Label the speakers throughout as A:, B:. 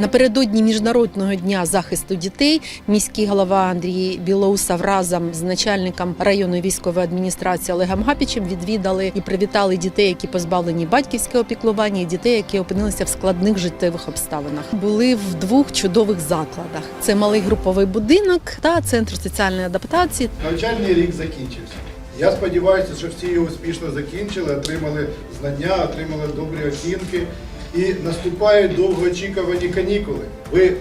A: Напередодні міжнародного дня захисту дітей міський голова Андрій Білоусов разом з начальником районної військової адміністрації Олегом Гапічем відвідали і привітали дітей, які позбавлені батьківського піклування, і дітей, які опинилися в складних життєвих обставинах. Були в двох чудових закладах: це малий груповий будинок та центр соціальної адаптації.
B: Навчальний рік закінчився. Я сподіваюся, що всі його успішно закінчили, отримали знання, отримали добрі оцінки. І наступають довгоочікувані канікули. Ви е,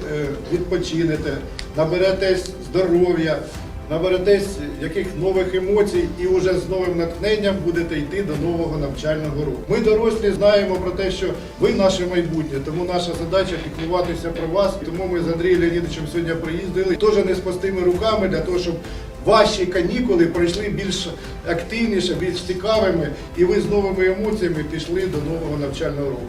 B: відпочинете, наберетесь здоров'я, наберетесь яких нових емоцій і вже з новим натхненням будете йти до нового навчального року. Ми дорослі знаємо про те, що ви наше майбутнє, тому наша задача піклуватися про вас. Тому ми з Андрієм Леонідовичем сьогодні приїздили теж не з пустими руками для того, щоб ваші канікули пройшли більш активніше, більш цікавими, і ви з новими емоціями пішли до нового навчального року.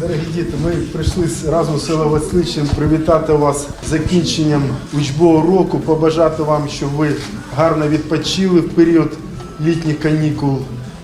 C: Дорогі діти, ми прийшли разом з Селом Васильовичем привітати вас з закінченням учбового року, побажати вам, щоб ви гарно відпочили в період літніх канікул,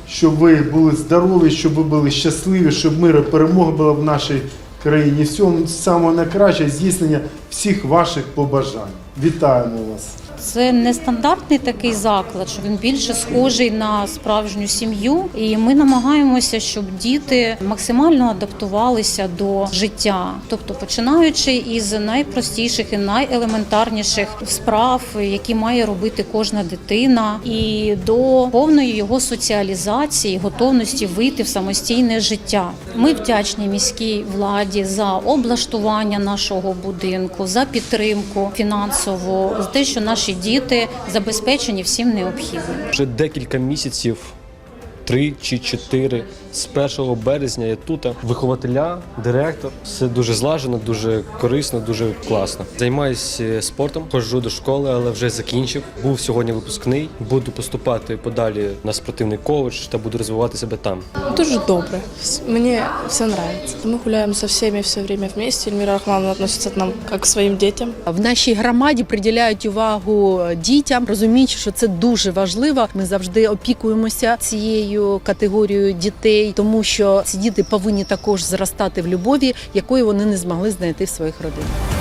C: щоб ви були здорові, щоб ви були щасливі, щоб мир і перемога була в нашій країні. Всього найкраще здійснення всіх ваших побажань. Вітаємо вас!
D: Це нестандартний такий заклад, що він більше схожий на справжню сім'ю. І ми намагаємося, щоб діти максимально адаптувалися до життя, тобто починаючи із найпростіших і найелементарніших справ, які має робити кожна дитина, і до повної його соціалізації, готовності вийти в самостійне життя. Ми вдячні міській владі за облаштування нашого будинку, за підтримку фінансову, за те, що наші діти забезпечені всім необхідним.
E: Вже декілька місяців, три чи чотири, з 1 березня я тут. Вихователя, директор. Все дуже злажено, дуже корисно, дуже класно. Займаюся спортом, ходжу до школи, але вже закінчив. Був сьогодні випускний. Буду поступати подалі на спортивний коледж та буду розвивати себе там.
F: Дуже добре. Мне все нравится. Мы гуляем со всеми все время вместе. Эльмира Рахмановна относится к нам как к своим детям.
A: В нашій громаді приділяють увагу дітям, розуміючи, що це дуже важливо. Ми завжди опікуємося цією категорією дітей, тому що ці діти повинні також зростати в любові, якої вони не змогли знайти в своїх родинах.